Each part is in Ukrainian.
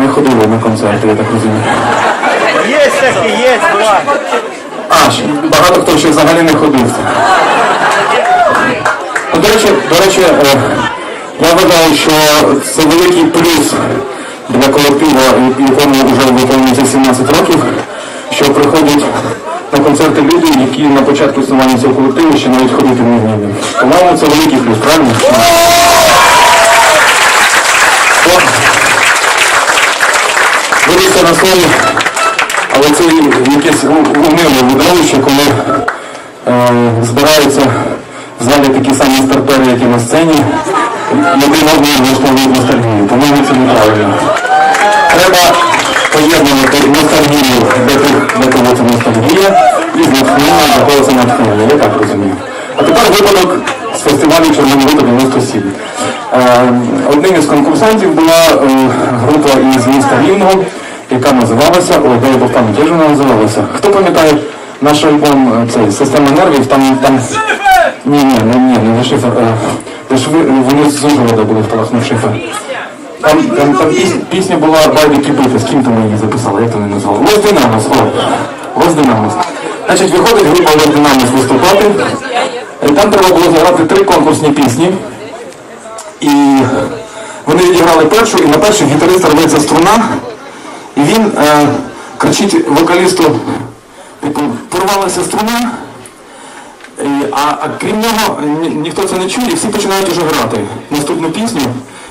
не ходили на концерти, я так розумію. Є такі, є, два. А, ще багато хто ще взагалі не ходив. Ну, До речі, до речі, е, я вважаю, що це великий плюс для колективу, якому вже виповнюється 17 років, що приходять на концерти люди, які на початку існування цього колективу ще навіть ходити не вміли. По-моєму, це великий плюс, правильно? На слові, але це якесь умиле видовище, коли е, збираються в залі такі самі стартери, як і на сцені, один одного влаштовують ностальгію. По-моєму, це неправильно. Треба поєднувати ностальгію, ти- кого це ностальгія, і натхнення, для кого це натхнення. Я так розумію. А тепер випадок з фестивалю Червоний 97. Е, одним із конкурсантів була е, група із міста Рівного, яка називалася, Бог пам'ять, як же вона називалася? Хто пам'ятає наш альбом е, цей Система нервів, там там. Ні, ні, не, ні, не шифр. Е, де ж ви, вони з Ужгорода були в Палахну шифр. Там, там, там пісня, пісня була Байди Кипити, з ким там її записали, як то вони назвали? Ось Динамос, о, ось Динамос. Значить, виходить група Ось Динамос виступати. І там треба було заграти три конкурсні пісні. І вони відіграли першу, і на першій гітариста рветься струна, і він е, кричить вокалісту, типу, порвалася струна, і, а, а крім нього ні, ніхто це не чує, і всі починають уже грати наступну пісню.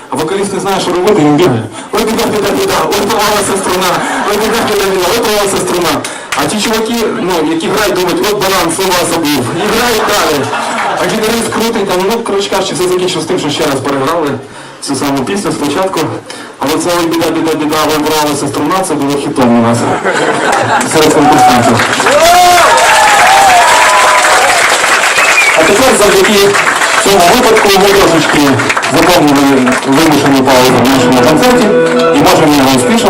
А вокаліст не знає, що робити, він бігає. Ой, біда, біда, біда, ой, порвалася струна, ой, біда, біда, біда, ой, порвалася струна. А ті чуваки, ну, які грають, думають, от банан, слова забув. І грають далі. А гітарист крутий, там, ну, коротше кажучи, все закінчилось тим, що ще раз переграли цю саму пісню спочатку. Але це ой, біда, біда, біда, вибралася струна, це було хітом у нас серед конкурсантів. А тепер завдяки цьому випадку ми трошечки заповнили вимушену паузу в нашому концерті і можемо його успішно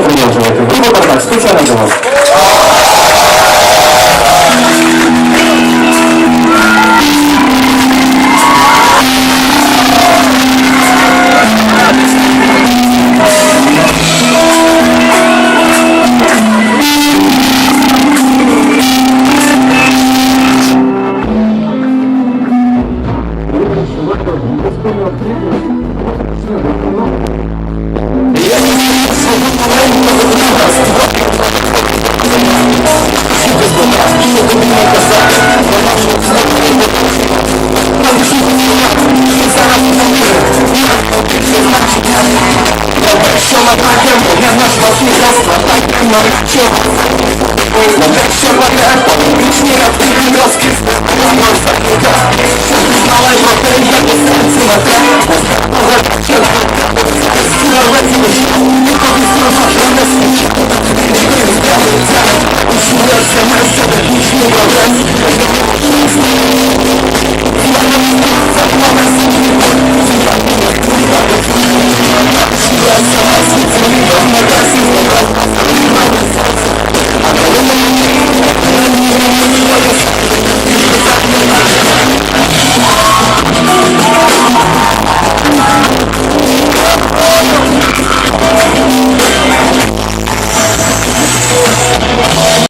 Знала